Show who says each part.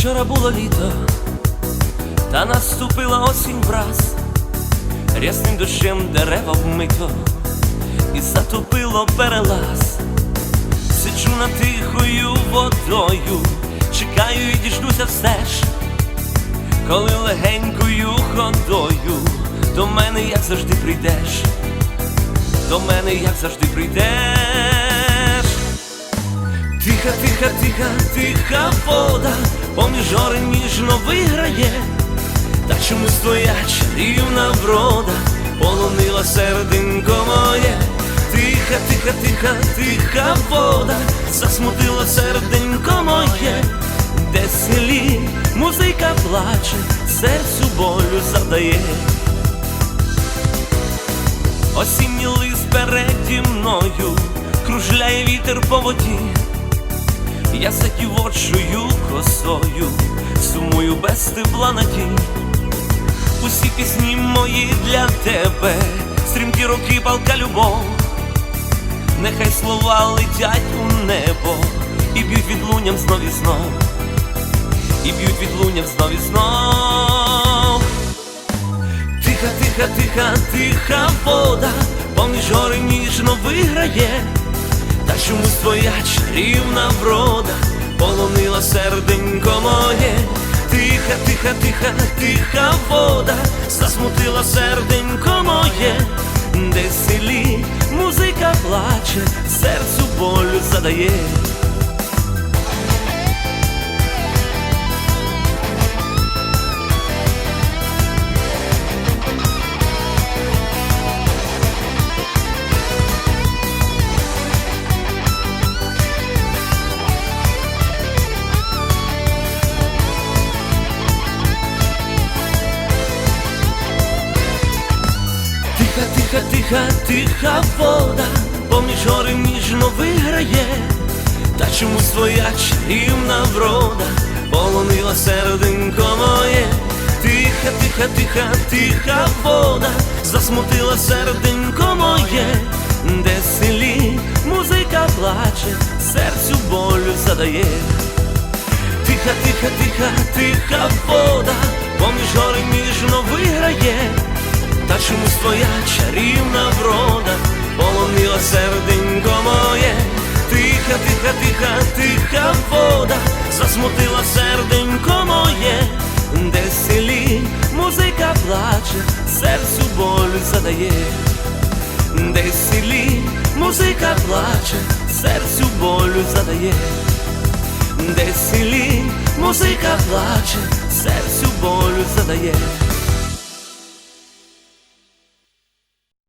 Speaker 1: вчора було літо, та наступила осінь враз, рясним дощем дерева вмито, і затопило перелаз. Сиджу над тихою водою, чекаю і діждуся все ж, коли легенькою ходою до мене, як завжди, прийдеш, до мене, як завжди, прийдеш. Тиха, тиха, тиха, тиха вода, поміж гори ніжно виграє, та чомусь твоя чарівна врода полонила серденько моє. Тиха, тиха, тиха, тиха вода, засмутила серденько моє, де селі музика плаче, серцю болю завдає. Осінній лист переді мною, кружляє вітер по воді. Я заківочую косою, сумую без тепла надій. Усі пісні мої для тебе, стрімкі роки, палка любов. Нехай слова летять у небо і б'ють відлунням знов і знов, і б'ють відлунням знов і знов. Тиха, тиха, тиха, тиха вода, поміж гори ніжно виграє. Та чомусь твоя чарівна врода? Полонила серденько моє, тиха, тиха, тиха, тиха вода, засмутила серденько моє, де в селі музика плаче, серцю болю задає. Тиха, тиха, тиха, вода, поміж гори ніжно виграє, та чомусь твоя чарівна врода? Полонила серденько моє, тиха, тиха, тиха, тиха вода, засмутила серденько моє, де в селі музика плаче, серцю болю задає. Тиха, тиха, тиха, тиха вода, серденько моє, тиха, тиха, тиха, тиха вода, засмутила серденько моє, де в селі музика плаче, серцю болю задає, де в селі музика плаче, серцю болю задає. Де в селі музика плаче, серцю болю задає.